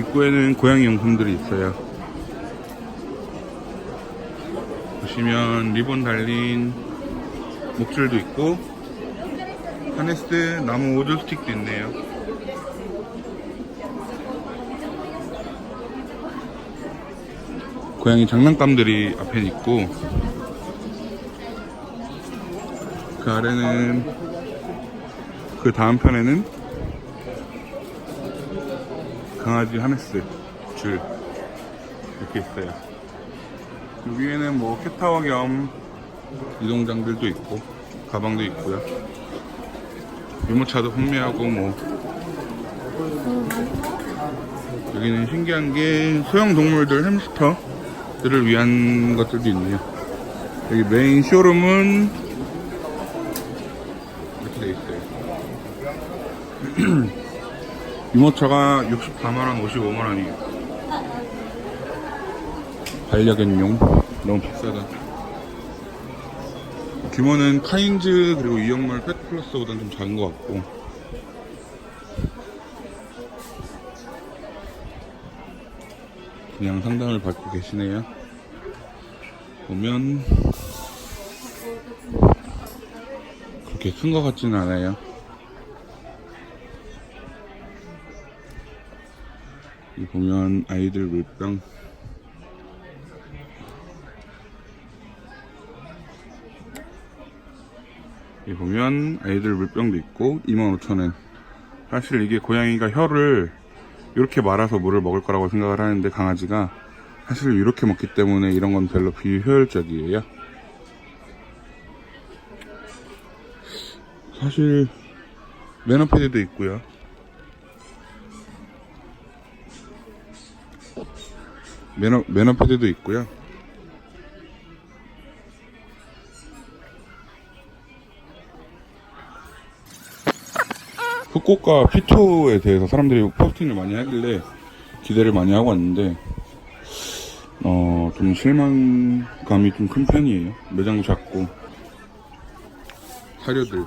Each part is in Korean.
입구에는 고양이 용품들이 있어요. 보시면 리본 달린 목줄도 있고 하네스 나무 오돌 스틱도 있네요. 고양이 장난감들이 앞에 있고 그 아래는 그 다음 편에는 강아지 하네스 줄 이렇게 있어요. 그 위에는 뭐 캣타워 겸 이동장들도 있고 가방도 있고요. 유모차도 판매하고 뭐 여기는 신기한 게 소형 동물들 햄스터들을 위한 것들도 있네요. 여기 메인 쇼룸은 이렇게 돼 있어요. 유모차가 64만원, 55만원이에요. 반려견용. 너무 비싸다. 규모는 카인즈 그리고 이영물 펫 플러스보다는 좀 작은 것 같고. 그냥 상담을 받고 계시네요. 보면 그렇게 큰 것 같지는 않아요. 보면 아이들 물병. 이 보면 아이들 물병도 있고 25,000원 사실 이게 고양이가 혀를 이렇게 말아서 물을 먹을 거라고 생각을 하는데 강아지가 사실 이렇게 먹기 때문에 이런 건 별로 비효율적이에요. 사실 매너 패드도 있고요 매너, 매너 패드도 있고요. 후쿠오카 피토에 대해서 사람들이 포스팅을 많이 하길래 기대를 많이 하고 왔는데 어, 좀 실망감이 좀 큰 편이에요. 매장도 작고 사료들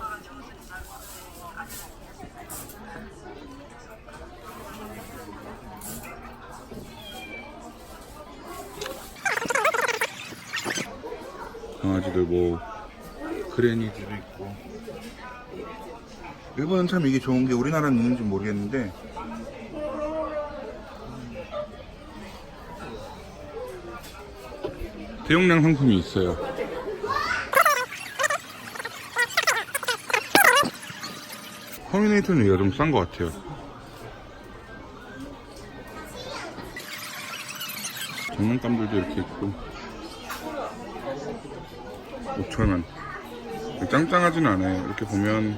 강아지들 뭐 그레니즈도 있고. 일본은 참 이게 좋은 게 우리나라는 있는지 모르겠는데. 대용량 상품이 있어요. 커뮤니티는 얘가 좀 싼 것 같아요. 장난감들도 이렇게 있고 5천원 짱짱하진 않아요 이렇게 보면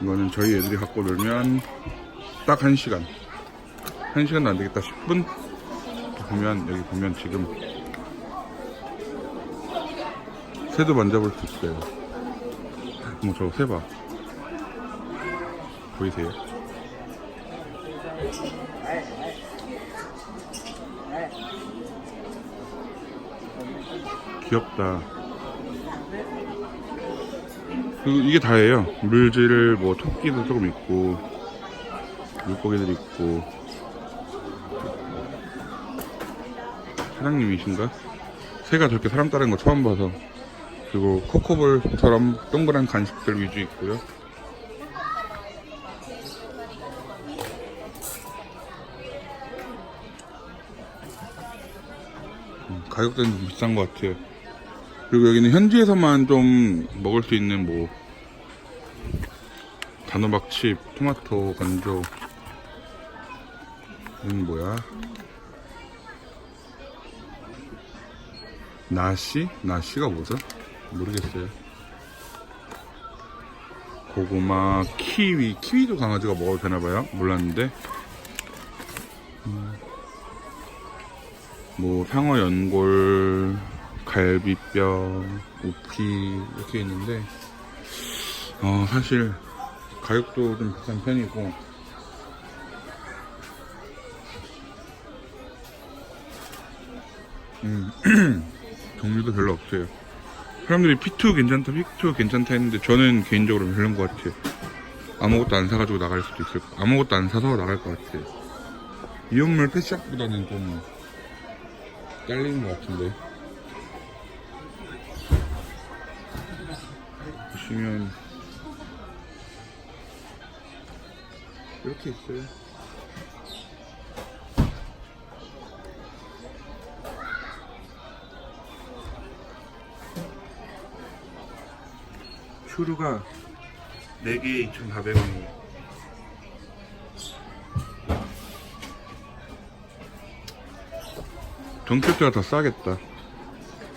이거는 저희 애들이 갖고 놀면 딱 1시간 1시간도 안 되겠다 10분 보면 여기 보면 지금 새도 만져볼 수 있어요. 뭐 저거 새봐. 보이세요? 귀엽다. 그리고 이게 다예요. 물질, 뭐, 토끼도 조금 있고, 물고기들 있고. 사장님이신가? 새가 저렇게 사람 따르는 거 처음 봐서. 그리고 코코볼처럼 동그란 간식들 위주 있고요. 가격대는 좀 비싼 것 같아요. 그리고 여기는 현지에서만 좀 먹을 수 있는 뭐 단호박칩, 토마토, 건조 이건 뭐야? 나시? 나시가 뭐죠? 모르겠어요. 고구마, 키위, 키위도 강아지가 먹어도 되나봐요. 몰랐는데. 뭐 상어 연골, 갈비뼈, 오피 이렇게 있는데 어 사실 가격도 좀 비싼 편이고 음 종류도 별로 없어요. 사람들이 P2 괜찮다, P2 괜찮다 했는데 저는 개인적으로 별로인 것 같아요. 아무것도 안 사가지고 나갈 수도 있을 거 아무것도 안 사서 나갈 것 같아 이온물 펫샵보다는 좀 잘리는 것 같은데. 보시면 이렇게 있어요. 슈루가 4개에 2,400원이에요 돈키호테가 더 싸겠다